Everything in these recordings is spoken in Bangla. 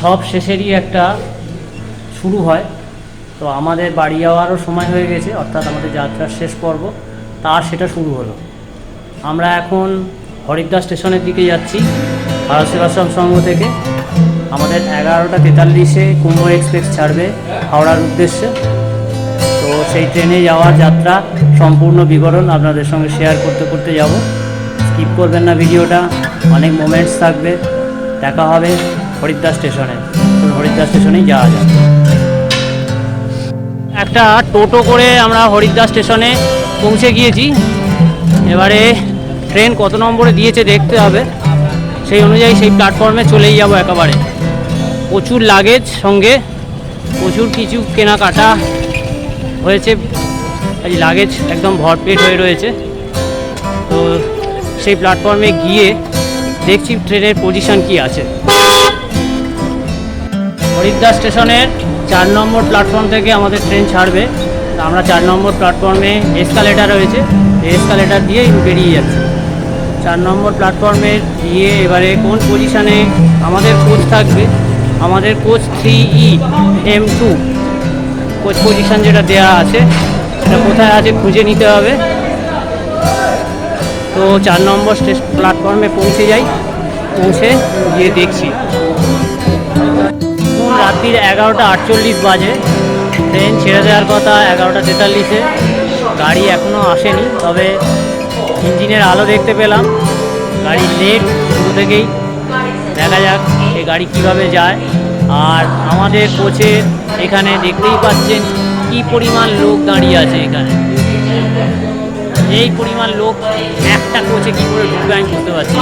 সব শেষেরই একটা শুরু হয়। তো আমাদের বাড়ি যাওয়ারও সময় হয়ে গেছে, অর্থাৎ আমাদের যাত্রার শেষ পর্ব তার সেটা শুরু হলো। আমরা এখন হরিদ্বার স্টেশনের দিকে যাচ্ছি, ভারত সেবাশ্রম সংঘ থেকে। আমাদের এগারোটা তেতাল্লিশে কুম্ভ এক্সপ্রেস ছাড়বে হাওড়ার উদ্দেশ্যে। তো সেই ট্রেনে যাওয়ার যাত্রা সম্পূর্ণ বিবরণ আপনাদের সঙ্গে শেয়ার করতে করতে যাব। স্কিপ করবেন না ভিডিওটা, অনেক মোমেন্টস থাকবে। দেখা হবে। হরিদ্বার স্টেশনে। হরিদ্বার স্টেশনেই যাওয়া যায় একটা টোটো করে আমরা হরিদ্বার স্টেশনে পৌঁছে গিয়েছি। এবারে ট্রেন কত নম্বরে দিয়েছে দেখতে হবে। সেই অনুযায়ী সেই প্ল্যাটফর্মে চলেই যাব একেবারে। প্রচুর লাগেজ সঙ্গে, প্রচুর কিছু কেনাকাটা হয়েছে। লাগেজ একদম ভরপেট হয়ে রয়েছে। তো সেই প্ল্যাটফর্মে গিয়ে দেখছি ট্রেনের পজিশন কি আছে। হরিদ্বার স্টেশনের চার নম্বর প্ল্যাটফর্ম থেকে আমাদের ট্রেন ছাড়বে। আমরা চার নম্বর প্ল্যাটফর্মে এসকালেটার রয়েছে। এসকালেটার দিয়েই বেরিয়ে যাচ্ছি। চার নম্বর প্ল্যাটফর্মে গিয়ে এবারে কোন পজিশানে আমাদের কোচ থাকবে? আমাদের coach three E M two coach position যেটা দেওয়া আছে, সেটা কোথায় আছে খুঁজে নিতে হবে। তো চার নম্বর প্ল্যাটফর্মে পৌঁছে যাই। পৌঁছে গিয়ে দেখছি। রাত্রির এগারোটা আটচল্লিশ বাজে। ট্রেন ছেড়ে দেওয়ার কথা এগারোটা তেতাল্লিশে। গাড়ি এখনও আসেনি, তবে ইঞ্জিনের আলো দেখতে পেলাম। গাড়ি লেট শুরু থেকেই। দেখা যাক এই গাড়ি কীভাবে যায়। আর আমাদের কোচে এখানে দেখতেই পাচ্ছেন কি পরিমাণ লোক দাঁড়িয়ে আছে এখানে। এই পরিমাণ লোক একটা কোচে কি করে ঢুকবে আমি বুঝতে পারছি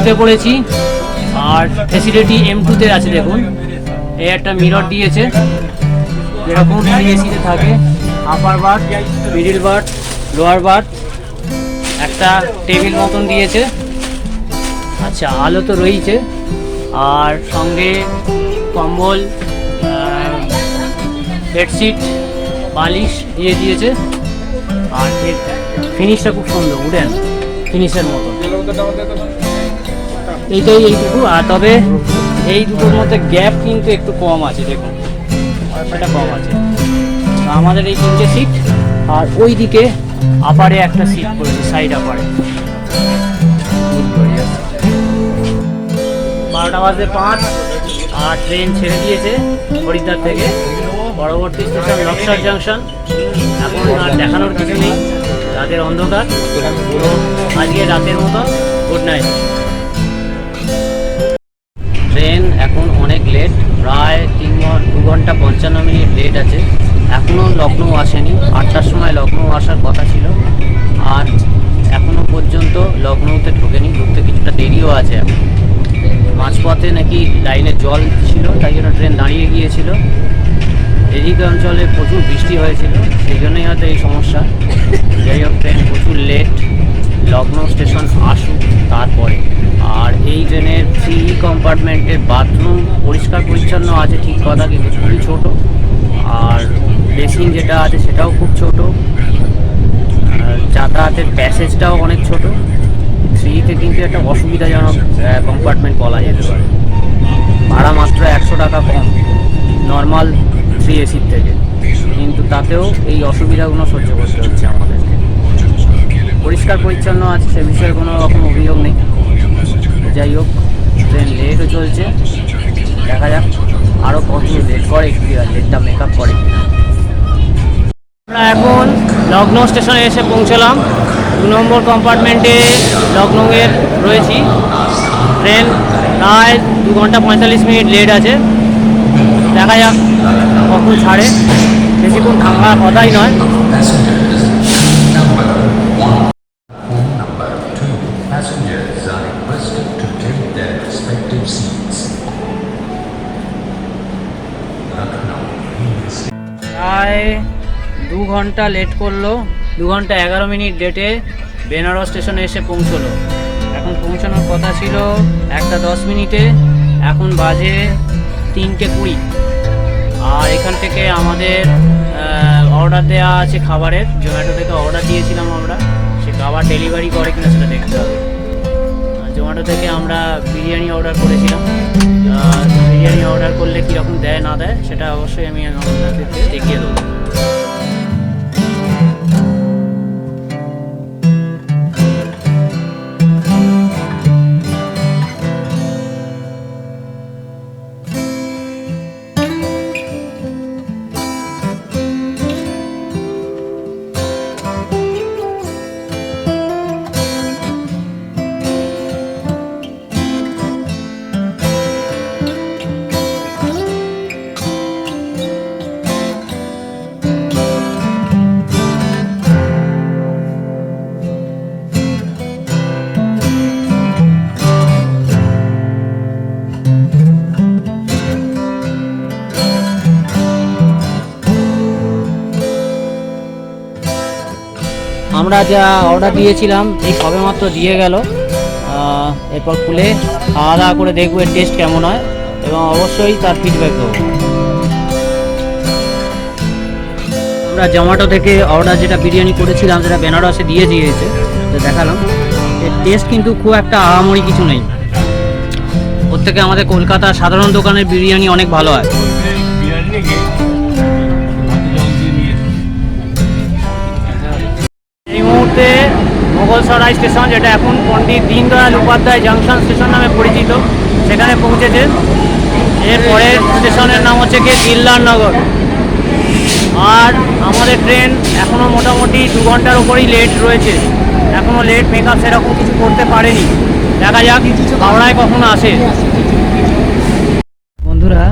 উঠে পড়েছি। আর ফেসিলিটি এম টুতে আছে দেখুন। এই একটা মিরর দিয়েছে। যেরকম এসিতে থাকে। Upper berth middle berth lower berth একটা টেবিল মতন দিয়েছে। আচ্ছা আলো তো রয়েছে আর সঙ্গে কম্বল বেডশিট বালিশ দিয়ে দিয়েছে। আর ফিনিশটা খুব সুন্দর উডেন ফিনিশের মতো এইটাই এইটুকু আর তবে এই দুটোর মধ্যে গ্যাপ কিন্তু একটু কম আছে, দেখুন। সেটা কম আছে। আমাদের এই তিনটে সিট আর ওই দিকে আপারে একটা সিট পড়েছে সাইড আপারে বারোটা বাজে পাঁচ, আর ট্রেন ছেড়ে দিয়েছে হরিদ্বার থেকে। পরবর্তী স্টেশন লক্সার জাংশন এখন আর দেখানোর কিছু নেই। রাতের অন্ধকার। আজকে রাতের মতো গুড নাইট ট্রেন এখন অনেক লেট প্রায় তিন দু ঘণ্টা পঞ্চান্ন মিনিট লেট আছে। এখনও লখনৌ আসেনি। আটটার সময় লখনৌ আসার কথা ছিল। আর এখনও পর্যন্ত লখনৌতে ঢোকেনি। ঢুকতে কিছুটা দেরিও আছে এখন। মাঝপথে নাকি লাইনে জল ছিল, তাই জন্য ট্রেন দাঁড়িয়ে গিয়েছিল। এদিক অঞ্চলে প্রচুর বৃষ্টি হয়েছিল, সেই জন্যই হয়তো এই সমস্যা। যাই হোক, ট্রেন প্রচুর লেট লখনৌ স্টেশন আসুক তারপরে। আর এই ট্রেনের থ্রি কম্পার্টমেন্টের বাথরুম পরিষ্কার পরিচ্ছন্ন আছে ঠিক কথা কিন্তু খুবই ছোট। আর বেসিন যেটা আছে সেটাও খুব ছোট। যাতায়াতের প্যাসেজটাও অনেক ছোট। থ্রিতে কিন্তু একটা অসুবিধাজনক কম্পার্টমেন্ট বলা যেতে পারে। ভাড়া মাত্র একশো টাকা কম নর্মাল থ্রি এসির থেকে। কিন্তু তাতেও এই অসুবিধাগুলো সহ্য করতে হচ্ছে আমাদেরকে। পরিষ্কার পরিচ্ছন্ন আছে, সে বিষয়ে কোনো রকম অভিযোগ নেই। যাই হোক ট্রেন লেটও চলছে। দেখা যাক আরও কত লেট করে কি আর লেটটা মেকআপ করে আমরা এখন লখনৌ স্টেশনে এসে পৌঁছলাম। দু নম্বর কম্পার্টমেন্টে লখনৌয়ের রয়েছি। ট্রেন প্রায় দু ঘণ্টা পঁয়তাল্লিশ মিনিট লেট আছে। দেখা যাক কখন ছাড়ে। বেশিক্ষণ থাকার কথাই নয়। প্রায় দু ঘণ্টা লেট করল। দু ঘণ্টা এগারো মিনিট লেটে বেনারস স্টেশনে এসে পৌঁছলো। এখন পৌঁছানোর কথা ছিল একটা দশ মিনিটে। এখন বাজে তিনটে কুড়ি। আর এখান থেকে আমাদের অর্ডার দেওয়া আছে খাবারের। জোম্যাটো থেকে অর্ডার দিয়েছিলাম আমরা। সে খাবার ডেলিভারি করে কিনা সেটা দেখতে হবে। জোম্যাটো থেকে আমরা বিরিয়ানি অর্ডার করেছিলাম। বিরিয়ানি অর্ডার করলে কীরকম দেয়, না দেয়, সেটা অবশ্যই আমি আপনাদের দেখিয়ে দেবো। আমরা যা অর্ডার দিয়েছিলাম, এই সবেমাত্র দিয়ে গেল। এরপর খুলে খাওয়া দাওয়া করে দেখব এর টেস্ট কেমন হয় এবং অবশ্যই তার ফিডব্যাক দেবো। আমরা জোম্যাটো থেকে অর্ডার যেটা বিরিয়ানি করেছিলাম সেটা বেনারসে দিয়ে দিয়েছে তো দেখালাম। এর টেস্ট কিন্তু খুব একটা আহামরি কিছু নেই। ওর থেকে আমাদের কলকাতার সাধারণ দোকানের বিরিয়ানি অনেক ভালো হয়। মুহূর্তে মোগলসরাই স্টেশন, যেটা এখন পণ্ডিত দীনদয়াল উপাধ্যায় জাংশন স্টেশন নামে পরিচিত। সেখানে পৌঁছেছে। এর পরের স্টেশনের নাম হচ্ছে কি নগর। আর আমাদের ট্রেন এখনও মোটামুটি দু ঘণ্টার উপরেই লেট রয়েছে। এখনও লেট মেকআপ সেরকম কিছু করতে পারেনি। দেখা যাক, হাওড়ায় কখন আসে। বন্ধুরা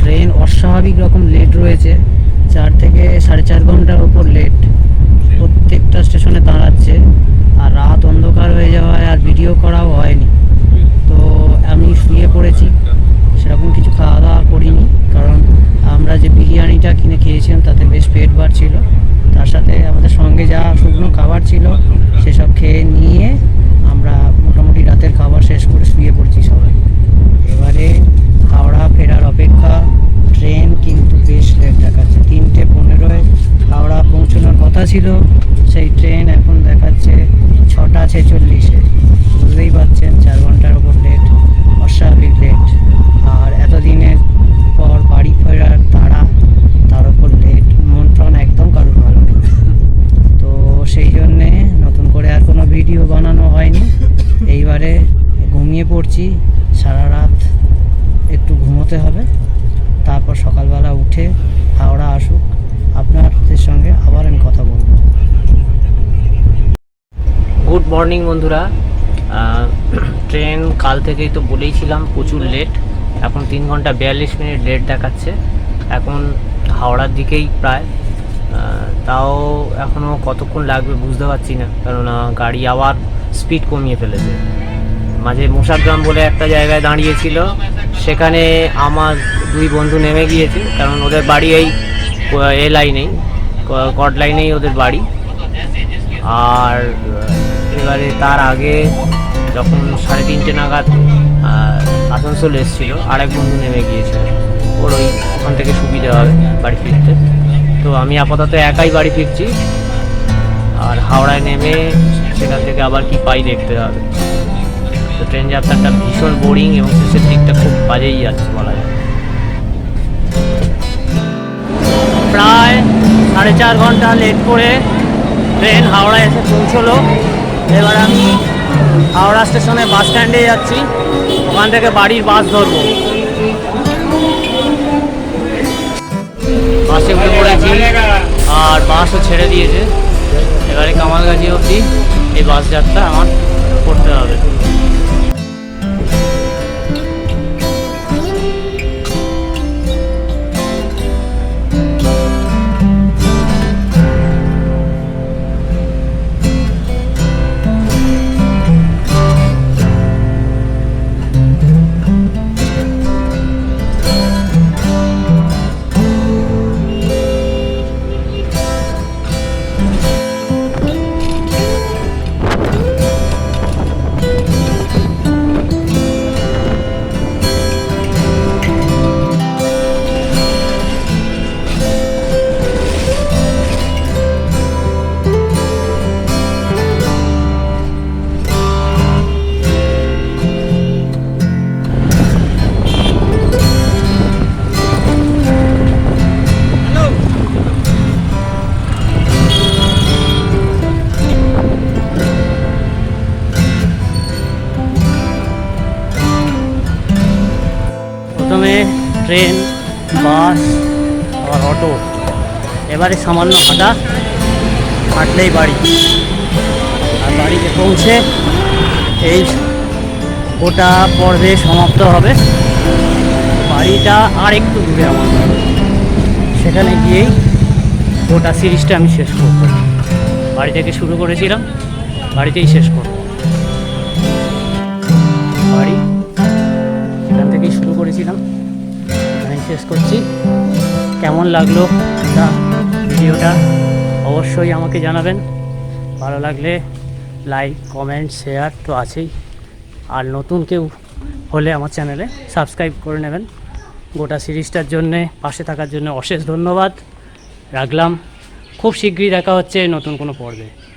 ট্রেন অস্বাভাবিক রকম লেট রয়েছে। চার থেকে সাড়ে চার ঘণ্টার উপর লেট প্রত্যেকটা স্টেশনে দাঁড়াচ্ছে আর রাত অন্ধকার হয়ে যাওয়ায় আর ভিডিও করাও হয়নি। তো আমি শুয়ে পড়েছি, সেরকম কিছু খাওয়া দাওয়া করিনি, কারণ আমরা যে বিরিয়ানিটা কিনে খেয়েছিলাম তাতে বেশ পেট বাড়ছিল তার সাথে আমাদের সঙ্গে যা শুকনো খাবার ছিল সেসব খেয়ে নিয়ে আমরা মোটামুটি রাতের খাবার শেষ করে শুয়ে পড়ছি সবাই এবারে হাওড়া ফেরার অপেক্ষা ট্রেন কিন্তু বেশ লেট দেখাচ্ছে তিনটে পনেরোয় হাওড়া পৌঁছানোর কথা ছিল, সেই ট্রেন এখন দেখাচ্ছে ছটা ছেচল্লিশে। বুঝতেই পারছেন, চার ঘণ্টার ওপর লেট অস্বাভাবিক লেট আর এতদিনের পর বাড়ি ফেরার তাড়া, তার ওপর লেট মন একদম কারোর ভালো তো সেই জন্যে নতুন করে আর কোনো ভিডিও বানানো হয়নি। এইবারে ঘুমিয়ে পড়ছি, সারা রাত একটু ঘুমোতে হবে। তারপর সকালবেলা উঠে হাওড়া আসুক। আপনাদের সঙ্গে আবার আমি কথা বলব। গুড মর্নিং বন্ধুরা। ট্রেন কাল থেকেই তো বলেইছিলাম প্রচুর লেট এখন তিন ঘণ্টা বিয়াল্লিশ মিনিট লেট দেখাচ্ছে। এখন হাওড়ার দিকেই প্রায়। তাও এখনও কতক্ষণ লাগবে বুঝতে পারছি না। কেননা গাড়ি আবার স্পিড কমিয়ে ফেলেছে। মাঝে মশাগ্রাম বলে একটা জায়গায় দাঁড়িয়েছিল। সেখানে আমার দুই বন্ধু নেমে গিয়েছে। কারণ ওদের বাড়ি এই, এ লাইনেই কট লাইনেই ওদের বাড়ি। আর এবারে তার আগে যখন সাড়ে তিনটে নাগাদ আসানসোল এসেছিল আর এক বন্ধু নেমে গিয়েছিল। ওর ওই ওখান থেকে সুবিধা হবে বাড়ি ফিরতে। তো আমি আপাতত একাই বাড়ি ফিরছি। আর হাওড়ায় নেমে সেখান থেকে আবার কি পাই দেখতে হবে। তো ট্রেন যাত্রাটা ভীষণ বোরিং এবং শেষের দিকটা খুব বাজেই যাচ্ছে বলা যায়। প্রায় সাড়ে চার ঘণ্টা লেট করে ট্রেন হাওড়া এসে পৌঁছলো। এবার আমি হাওড়া স্টেশনে বাস স্ট্যান্ডে যাচ্ছি। ওখান থেকে বাড়ির বাস ধরবো। বাসে উঠে পড়েছি। আর বাসও ছেড়ে দিয়েছে। এবারে কামালগাছি অবধি এই বাস যাত্রা আমার করতে হবে। ট্রেন, বাস, আবার অটো। এবারে সামান্য হাঁটা, হাঁটলেই বাড়ি। আর বাড়িতে পৌঁছে এই গোটা পর্বে সমাপ্ত হবে। বাড়িটা আর একটু দূরে আমার। সেখানে গিয়েই গোটা সিরিজটা আমি শেষ করব। বাড়ি থেকে শুরু করেছিলাম, বাড়িতেই শেষ করব। বাড়ি, সেখান থেকেই শুরু করেছিলাম। শেষ করছি। কেমন লাগল ভিডিওটা অবশ্যই আমাকে জানাবেন। ভালো লাগলে লাইক, কমেন্ট, শেয়ার তো আছেই। আর নতুন কেউ হলে আমার চ্যানেলে সাবস্ক্রাইব করে নেবেন। গোটা সিরিজটার জন্যে, পাশে থাকার জন্য অশেষ ধন্যবাদ। রাখলাম। খুব শীঘ্রই দেখা হচ্ছে নতুন কোনো পর্বে।